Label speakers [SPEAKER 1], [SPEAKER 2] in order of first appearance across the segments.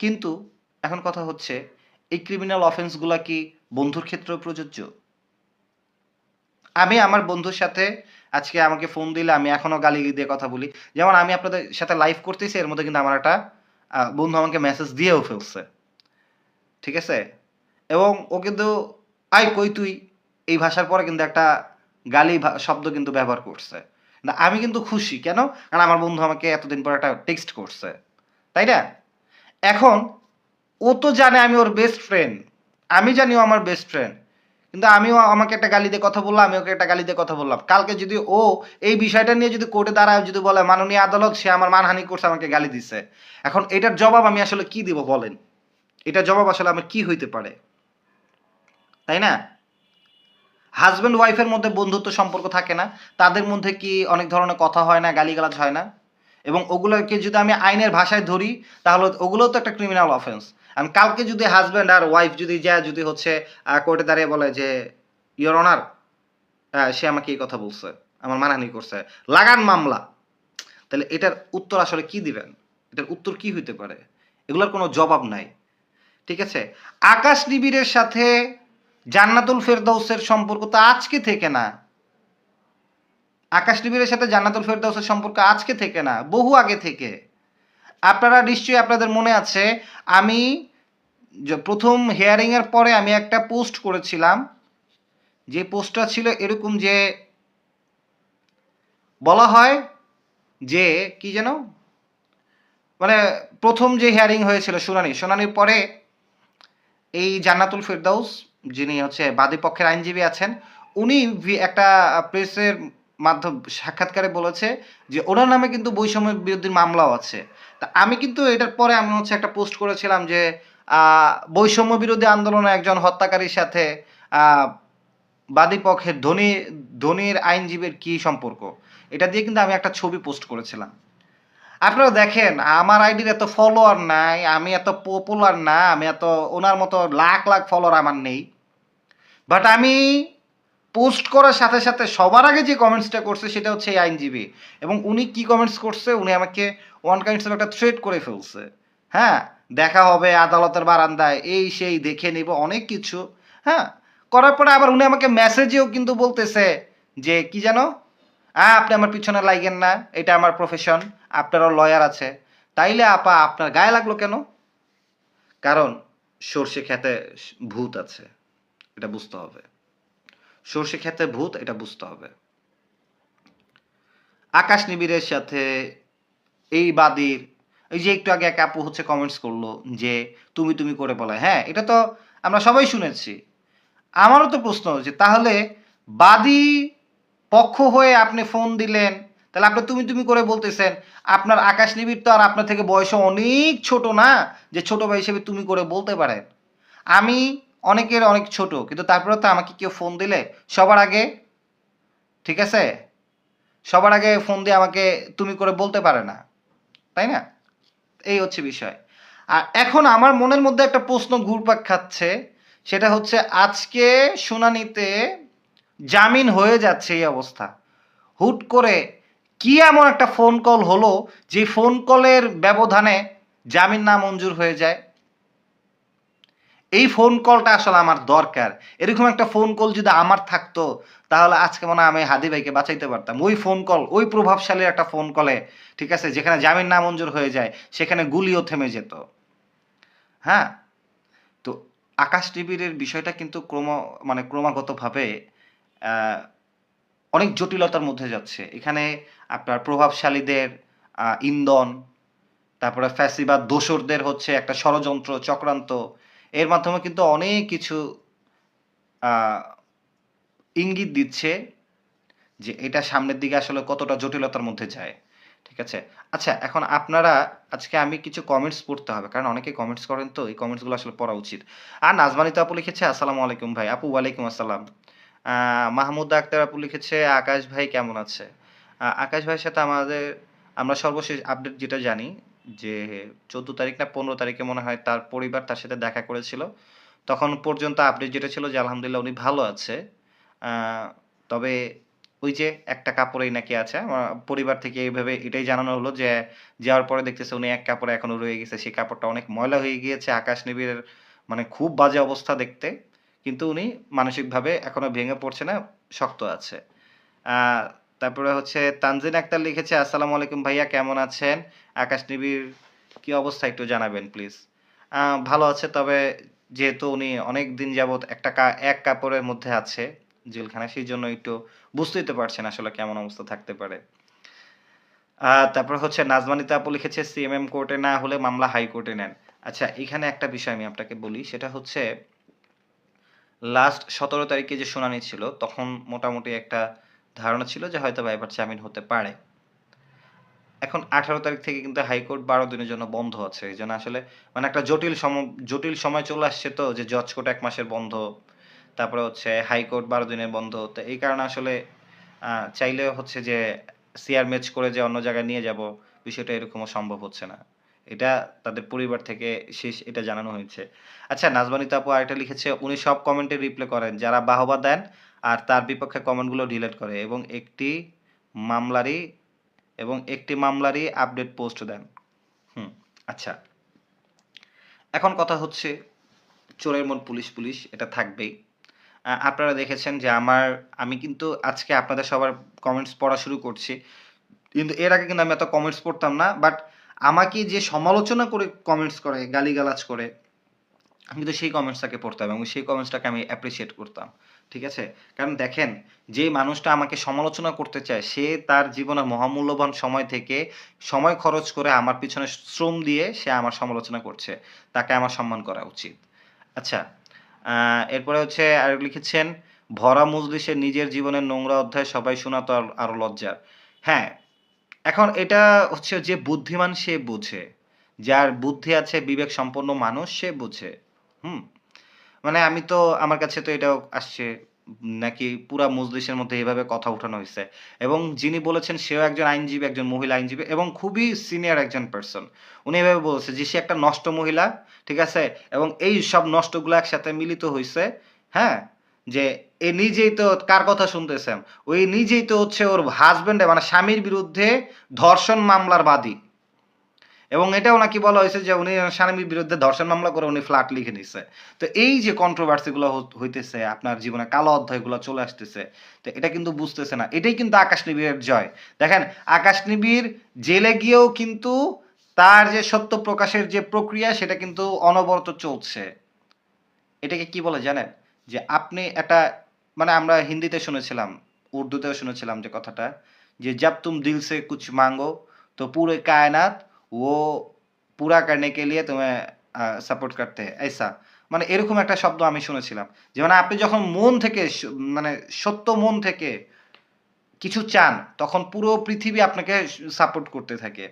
[SPEAKER 1] কিন্তু এখন কথা হচ্ছে, এই ক্রিমিনাল অফেন্সগুলা কি বন্ধুর ক্ষেত্রেও প্রযোজ্য? আমি আমার বন্ধুর সাথে আজকে আমাকে ফোন দিলে আমি এখনও গালি দিয়ে কথা বলি। যেমন আমি আপনাদের সাথে লাইভ করতেছি, এর মধ্যে কিন্তু আমার একটা বন্ধু আমাকে মেসেজ দিয়েও ফেলছে। ঠিক আছে? এবং ও কিন্তু, আই, কই তুই? এই ভাষার পরে কিন্তু একটা গালি শব্দ কিন্তু ব্যবহার করছে। না, আমি কিন্তু খুশি। কেন? কারণ আমার বন্ধু আমাকে এতদিন পর একটা টেক্সট করছে। তাই না? এখন, ও তো জানে আমি ওর বেস্ট ফ্রেন্ড আমি জানি ও আমার বেস্ট ফ্রেন্ড কিন্তু আমিও আমাকে একটা গালি দিয়ে কথা বললাম আমি ওকে একটা গালি দিয়ে কথা বললাম। কালকে যদি ও এই বিষয়টা নিয়ে যদি কোর্টে দাঁড়ায়, যদি বলে, মাননীয় আদালত, সে আমার মানহানি করছে, আমাকে গালি দিছে। এখন এটার জবাব আমি আসলে কি দিব বলেন? এটার জবাব আসলে আমার কি হইতে পারে? তাই না? হাজব্যান্ড ওয়াইফের মধ্যে বন্ধুত্ব সম্পর্ক থাকে না। তাদের মধ্যে কি অনেক ধরনের কথা হয় না, গালিগালাজ হয় না? এবং ওগুলোকে যদি আমি আইনের ভাষায় ধরি, তাহলে ওগুলোও তো একটা ক্রিমিনাল অফেন্স আমি কালকে যদি হাজব্যান্ড আর ওয়াইফ যদি যায়, যদি হচ্ছে কোর্টে দাঁড়িয়ে বলে যে ইয়োর অনার সে আমাকে এই কথা বলছে, আমার মানহানি করছে, লাগান মামলা। তাহলে এটার উত্তর আসলে কি দিবেন? এটার উত্তর কি হইতে পারে? এগুলোর কোনো জবাব নাই। ঠিক আছে? আকাশ নিবিড়ের সাথে জান্নাতুল ফেরদৌসের সম্পর্ক তো আজকে থেকে না। আকাশ নিবিড়ের সাথে জান্নাতুল ফেরদাউসের সম্পর্ক আজকে থেকে না, বহু আগে থেকে। আপনারা নিশ্চয়ই আপনাদের মনে আছে, আমি প্রথম হেয়ারিং এর পরে আমি একটা পোস্ট করেছিলাম। যে পোস্টটা ছিল এরকম যে, বলা হয় যে, কি যেন? মানে প্রথম যে হিয়ারিং হয়েছিল শুনানি, শুনানির পরে এই জান্নাতুল ফেরদাউস যিনি হচ্ছে বাদী পক্ষের আইনজীবী আছেন, উনি একটা প্রেসের মাধ্যম সাক্ষাৎকারে বলেছে যে ওনার নামে কিন্তু বৈষম্য বিরোধী মামলাও আছে। তা আমি কিন্তু এটার পরে আমি হচ্ছে একটা পোস্ট করেছিলাম যে বৈষম্য বিরোধী আন্দোলনে একজন হত্যাকারীর সাথে আহ, বাদী পক্ষের ধনী ধনীর আইনজীবীর কি সম্পর্ক? এটা দিয়ে কিন্তু আমি একটা ছবি পোস্ট করেছিলাম। আপনারা দেখেন আমার আইডির এত ফলোয়ার নাই আমি এত পপুলার না আমি এত ওনার মতো লাখ লাখ ফলোয়ার আমার নেই। বাট আমি পোস্ট করার সাথে সাথে সবার আগে যে কমেন্টসটা করছে সেটা হচ্ছে এই আইনজীবী। এবং উনি কি কমেন্টস করছে? উনি আমাকে ওয়ান কাইন্ডস অফ একটা থ্রেট করে ফেলছে। হ্যাঁ দেখা হবে আদালতের বারান্দায়, এই সেই দেখে নিব, অনেক কিছু। হ্যাঁ করার পরে আবার উনি আমাকে মেসেজেও কিন্তু বলতেছে যে, কি জানো? হ্যাঁ আপনি আমার পিছনে লাগেন না, এটা আমার প্রফেশন আপনারও লয়ার আছে। তাইলে আপা, আপনার গায়ে লাগল কেন? কারণ সর্ষে খেতে ভূত আছে, এটা বুঝতে হবে। সর্ষে খেতে ভূত, এটা বুঝতে হবে। আকাশ নিবিড়ের সাথে এই বাদীর, এই যে একটু আগে এক আপু হচ্ছে কমেন্টস করল যে, তুমি তুমি করে বলে। হ্যাঁ এটা তো আমরা সবাই শুনেছি। আমারও তো প্রশ্ন যে, তাহলে বাদী পক্ষ হয়ে আপনি ফোন দিলেন, তাহলে আপনি তুমি তুমি করে বলতেছেন, আপনার আকাশ নিবিড় তো আর আপনার থেকে বয়সে অনেক ছোট না, যে ছোট ভাই হিসেবে তুমি করে বলতে পারেন? আমি অনেকের অনেক ছোট, কিন্তু তারপরে তো আমাকে কেউ ফোন দিলে, সবার আগে, ঠিক আছে? সবার আগে ফোন দিয়ে আমাকে তুমি করে বলতে পারে না, তাই না? এই হচ্ছে বিষয়। আর এখন আমার মনের মধ্যে একটা প্রশ্ন ঘুরপাক খাচ্ছে, সেটা হচ্ছে আজকে শুনানিতে জামিন হয়ে যাচ্ছে এই অবস্থা। হুট করে কি এমন একটা ফোন কল হলো, যে ফোন কলের ব্যবধানে জামিন না মঞ্জুর হয়ে যায়? এই ফোন কলটা আসলে আমার দরকার। এরকম একটা ফোন কল যদি আমার থাকতো, তাহলে আজকে মনে হয় আমি হাদি ভাইকে বাঁচাইতে পারতাম। ওই ফোন কল ওই প্রভাবশালীর একটা ফোন কলে ঠিক আছে, যেখানে জামিন না মঞ্জুর হয়ে যায়, সেখানে গুলিও থেমে যেত। হ্যাঁ? তো আকাশ টিভির বিষয়টা কিন্তু ক্রম মানে ক্রমাগতভাবে অনেক জটিলতার মধ্যে যাচ্ছে। এখানে আপনার প্রভাবশালীদের ইন্ধন, তারপরে ফ্যাসিবাদ দোসরদের হচ্ছে একটা ষড়যন্ত্র, চক্রান্ত এর মাধ্যমে কিন্তু অনেক কিছু ইঙ্গিত দিচ্ছে যে এটা সামনের দিকে আসলে কতটা জটিলতার মধ্যে যায়, ঠিক আছে? আচ্ছা এখন আপনারা, আজকে আমি কিছু কমেন্টস পড়তে হবে, কারণ অনেকে কমেন্টস করেন তো, এই কমেন্টসগুলো আসলে পড়া উচিত। আর নাজমানিত আপু লিখেছে, আসসালামু আলাইকুম ভাই। আপু, ওয়ালাইকুম আসসালাম। মাহমুদা আক্তার আপু লিখেছে, আকাশ ভাই কেমন আছে? আকাশ ভাইয়ের সাথে আমাদের, আমরা সর্বশেষ আপডেট যেটা জানি যে চোদ্দ তারিখ না পনেরো তারিখে মনে হয় তার পরিবার তার সাথে দেখা করেছিল। তখন পর্যন্ত আপডেট যেটা ছিল যে আলহামদুলিল্লাহ উনি ভালো আছে। তবে ওই যে একটা কাপড়েই নাকি আছে, আমার পরিবার থেকে এইভাবে এটাই জানানো হলো যে যাওয়ার পরে দেখতেছে উনি এক কাপড়ে এখনও রয়ে গেছে। সেই কাপড়টা অনেক ময়লা হয়ে গিয়েছে, আকাশ নিবিড়ের মানে খুব বাজে অবস্থা দেখতে। কিন্তু উনি মানসিকভাবে এখনও ভেঙে পড়ছে না, শক্ত আছে। তারপরে হচ্ছে তানজিন আক্তার লিখেছে, আসসালামু আলাইকুম ভাইয়া, কেমন আছেন? আকাশ নিবিড়, কি অবস্থা একটু জানাবেন, প্লিজ। ভালো আছে, তবে যেহেতু উনি অনেক দিন যাবত একটা কা, এক কাপড়ের মধ্যে আছে জেলখানায় সেই জন্য একটু বুঝতেই তো পারছেন আসলে কেমন অবস্থা থাকতে পারে। তারপর হচ্ছে নাজমানিতা আপু লিখেছে, সিএমএম কোর্টে না হলে মামলা হাইকোর্টে নেন। আচ্ছা এখানে একটা বিষয় আমি আপনাকে বলি, সেটা হচ্ছে, লাস্ট সতেরো তারিখে যে শুনানি ছিল, তখন মোটামুটি একটা ধারণা ছিল যে হয়তো বা এবার জামিন হতে পারে। এখন আঠারো তারিখ থেকে কিন্তু হাইকোর্ট বারো দিনের জন্য বন্ধ আছে। এই জন্য আসলে মানে একটা জটিল সম, জটিল সময় চলে আসছে তো, যে জজ কোর্ট এক মাসের বন্ধ, তারপরে হচ্ছে হাইকোর্ট বারো দিনের বন্ধ। তো এই কারণে আসলে চাইলে হচ্ছে যে সিআর ম্যাচ করে যে অন্য জায়গায় নিয়ে যাব, বিষয়টা এরকমও সম্ভব হচ্ছে না। এটা তাদের পরিবার থেকে শেষ এটা জানানো হয়েছে। আচ্ছা নাজমানিতা আপু আরেকটা লিখেছে, উনি সব কমেন্টে রিপ্লাই করেন। যারা বাহবা দেন আর তার বিপক্ষে কমেন্টগুলো ডিলিট করে এবং একটি মামলারই এবং একটি মামলারই আপডেট পোস্ট দেন। হুম আচ্ছা। এখন কথা হচ্ছে চোরের মন পুলিশ পুলিশ, এটা থাকবেই। আপনারা দেখেছেন যে আমার, আমি কিন্তু আজকে আপনাদের সবার কমেন্টস পড়া শুরু করছি। কিন্তু এর আগে কিন্তু আমি এত কমেন্টস পড়তাম না বাট আমাকে যে সমালোচনা করে কমেন্টস করে, গালিগালাজ করে, আমি কিন্তু সেই কমেন্টসটাকে পড়তাম এবং সেই কমেন্টসটাকে আমি অ্যাপ্রিসিয়েট করতাম। ঠিক আছে? কারণ দেখেন, যে মানুষটা আমাকে সমালোচনা করতে চায়, সে তার জীবনের মহামূল্যবান সময় থেকে সময় খরচ করে আমার পিছনে শ্রম দিয়ে সে আমার সমালোচনা করছে। তাকে আমার সম্মান করা উচিত। আচ্ছা এরপরে হচ্ছে আর লিখেছেন, ভরা মজলিসের নিজের জীবনের নোংরা অধ্যায় সবাই শোনা তো আর- আরও লজ্জার। হ্যাঁ এখন এটা হচ্ছে যে বুদ্ধিমান সে বোঝে, যার বুদ্ধি আছে বিবেক সম্পন্ন মানুষ সে বোঝে। হুম মানে আমি তো, আমার কাছে তো এটাও আসছে নাকি পুরা মজলিসের মধ্যে এভাবে কথা উঠানো হয়েছে এবং যিনি বলেছেন সেও একজন আইনজীবী, একজন মহিলা আইনজীবী এবং খুবই সিনিয়র একজন পার্সন উনি এভাবে বলছে যে সে একটা নষ্ট মহিলা, ঠিক আছে? এবং এই সব নষ্টগুলো একসাথে মিলিত হয়েছে হ্যাঁ? যে এ নিজেই তো কার কথা শুনতেছেন? ওই নিজেই তো হচ্ছে ওর হাজবেন্ডে মানে স্বামীর বিরুদ্ধে ধর্ষণ মামলার বাদী। এবং এটাও নাকি বলা হয়েছে যে উনি স্বামীর বিরুদ্ধে ধর্ষণ মামলা করে উনি ফ্ল্যাট লিখে নিচ্ছে তো এই যে কন্ট্রোভার্সিগুলো হইতেছে, আপনার জীবনে কালো অধ্যায়গুলো চলে আসতেছে, তো এটা কিন্তু বুঝতেছে না। এটাই কিন্তু আকাশ নিবিড়ের জয়। দেখেন আকাশ নিবিড় জেলে গিয়েও কিন্তু তার যে সত্য প্রকাশের যে প্রক্রিয়া, সেটা কিন্তু অনবরত চলছে। এটাকে কি বলে জানেন? যে আপনি এটা মানে আমরা হিন্দিতে শুনেছিলাম, উর্দুতেও শুনেছিলাম যে কথাটা, যে জব তুম দিল সে কুছ মাঙ্গো, তো পুরো কায়নাত ও পুরা কারণে কে লিয়ে তোমায় সাপোর্ট করতে এসা মানে এরকম একটা শব্দ আমি শুনেছিলাম। যে মানে আপনি যখন মন থেকে মানে সত্য মন থেকে কিছু চান, তখন পুরো পৃথিবী আপনাকে সাপোর্ট করতে থাকে।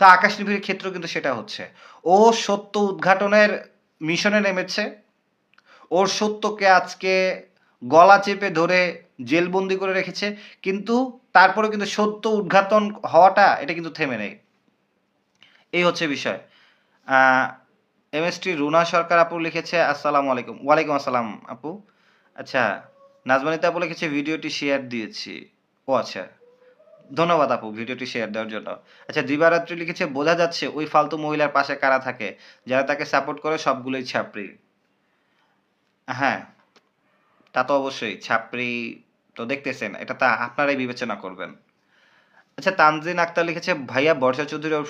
[SPEAKER 1] তো আকাশ নিবিড়ের ক্ষেত্র কিন্তু সেটা হচ্ছে। ও সত্য উদ্ঘাটনের মিশনে নেমেছে। ওর সত্যকে আজকে গলা চেপে ধরে জেলবন্দি করে রেখেছে। কিন্তু তারপরে কিন্তু সত্য উদ্ঘাটন হওয়াটা, এটা কিন্তু থেমে নেই। এই হচ্ছে বিষয়। এমএসটি রুনা সরকার আপু লিখেছে আসসালামু আলাইকুম। ওয়ালাইকুম আসসালাম আপু। আচ্ছা নাজমানিতা আপু লিখেছে ভিডিওটি শেয়ার দিয়েছি। ও আচ্ছা ধন্যবাদ আপু ভিডিওটি শেয়ার দেওয়ার জন্য। আচ্ছা দিবারাত্রি লিখেছে বোঝা যাচ্ছে ওই ফালতু মহিলার পাশে কারা থাকে যারা তাকে সাপোর্ট করে সবগুলোই ছাপড়ি। হ্যাঁ তা তো অবশ্যই ছাপড়ি তো দেখতেছেন এটা তা আপনারাই বিবেচনা করবেন। আচ্ছা তানজিন আক্তার লিখেছে ভাইয়া বর্ষা চৌধুরী আহ,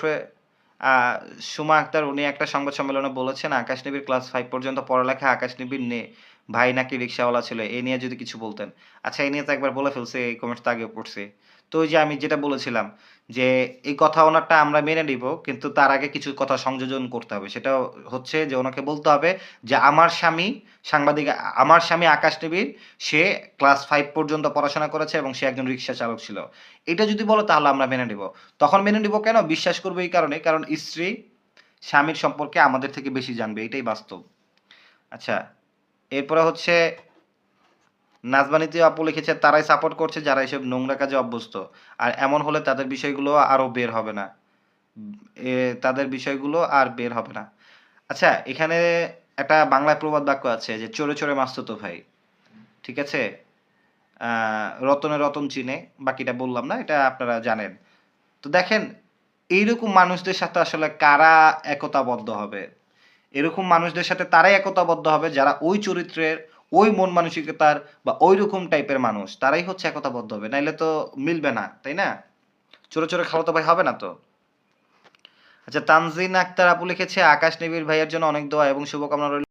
[SPEAKER 1] সুমা আক্তার, উনি একটা সংবাদ সম্মেলনে বলেছেন, আকাশ নিবির ক্লাস ফাইভ পর্যন্ত পড়ালেখা, আকাশ নিবির নে, ভাই নাকি রিক্সাওয়ালা ছিল এই নিয়ে যদি কিছু বলতেন। আচ্ছা এই নিয়ে তো একবার বলে ফেলছে, এই কমেন্টস তো আগে পড়ছে। তো ওই যে আমি যেটা বলেছিলাম যে এই কথা ওনারটা আমরা মেনে নিব, কিন্তু তার আগে কিছু কথা সংযোজন করতে হবে। সেটা হচ্ছে যে ওনাকে বলতে হবে যে আমার স্বামী সাংবাদিক, আমার স্বামী আকাশ নিবির সে ক্লাস ফাইভ পর্যন্ত পড়াশোনা করেছে এবং সে একজন রিক্সা চালক ছিল। এটা যদি বলো তাহলে আমরা মেনে নিব। তখন মেনে নিব কেন? বিশ্বাস করব এই কারণে, কারণ স্ত্রী স্বামীর সম্পর্কে আমাদের থেকে বেশি জানবে, এটাই বাস্তব। আচ্ছা এরপরে হচ্ছে নাজবানিতে আপু লিখেছে, তারাই সাপোর্ট করছে যারা এসব নোংরা কাজে অভ্যস্ত। আর এমন হলে তাদের বিষয়গুলো আরও বের হবে না। তাদের বিষয়গুলো আর বের হবে না। আচ্ছা এখানে একটা বাংলায় প্রবাদ বাক্য আছে যে, চোরে চোরে মাস্তুতো ভাই। ঠিক আছে? রতনে রতন চিনে, বাকিটা বললাম না, এটা আপনারা জানেন। তো দেখেন, এইরকম মানুষদের সাথে আসলে কারা একতাবদ্ধ হবে? এরকম মানুষদের সাথে তারাই একতাবদ্ধ হবে যারা ওই চরিত্রের ওই মন মানসিকতার বা ওই রকম টাইপের মানুষ, তারাই হচ্ছে একতাবদ্ধ হবে, নাইলে তো মিলবে না, তাই না? ছোট ছোট খাব তো ভাই হবে না তো। আচ্ছা তানজিন আক্তার আপু লিখেছে, আকাশ নিবিড় ভাইয়ের জন্য অনেক দোয়া এবং শুভকামনা রইল।